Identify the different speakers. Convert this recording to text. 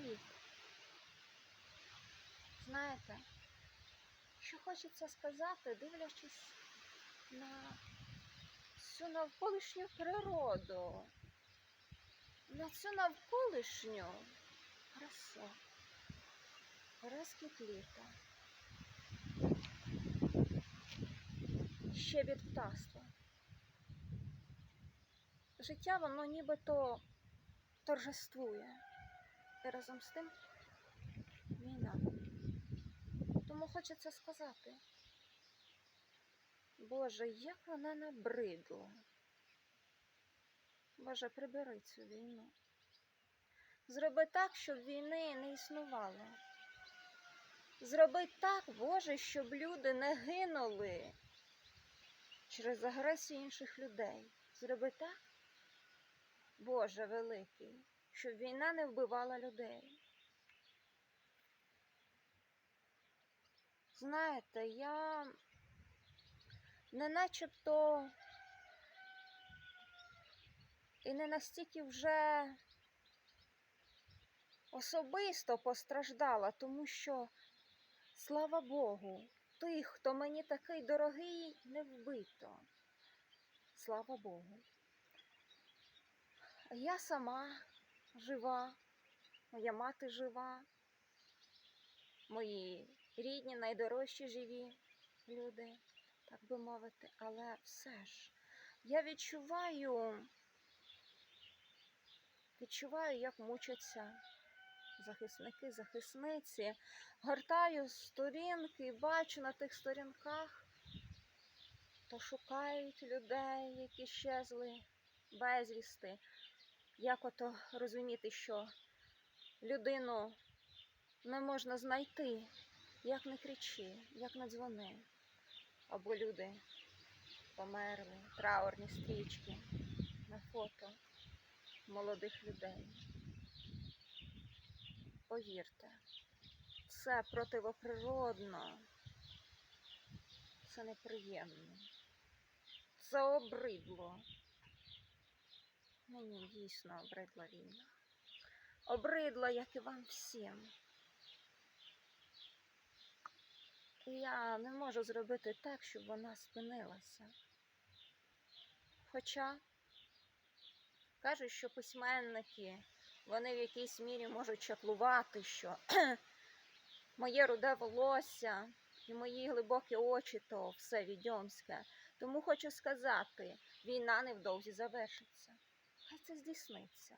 Speaker 1: Привіт. Знаєте, що хочеться сказати, дивлячись на всю навколишню природу, на цю навколишню красу, розкіт літа, ще від птаства. Життя воно нібито торжествує. І разом з тим війна. Тому хочеться сказати, Боже, як вона набридла. Боже, прибери цю війну. Зроби так, щоб війни не існувало. Зроби так, Боже, щоб люди не гинули через агресію інших людей. Зроби так, Боже великий, щоб війна не вбивала людей. Знаєте, я не начебто і не настільки вже особисто постраждала, тому що, слава Богу, тих, хто мені такий дорогий, не вбито. Слава Богу. Я сама жива, моя мати жива, мої рідні, найдорожчі живі люди, так би мовити, але все ж я відчуваю, відчуваю, як мучаться захисники, захисниці. Гортаю сторінки, бачу на тих сторінках, то шукають людей, які щезли безвісти. Як ото розуміти, що людину не можна знайти, як не кричи, як не дзвони. Або люди померли, траурні стрічки на фото молодих людей. Повірте, це противоприродно, це неприємно, це обридло. Мені дійсно обридла війна. Обридла, як і вам всім. І я не можу зробити так, щоб вона спинилася. Хоча кажуть, що письменники, вони в якійсь мірі можуть чаклувати, що моє руде волосся і мої глибокі очі то все відьомське. Тому хочу сказати, війна невдовзі завершиться. What does this mean, sir?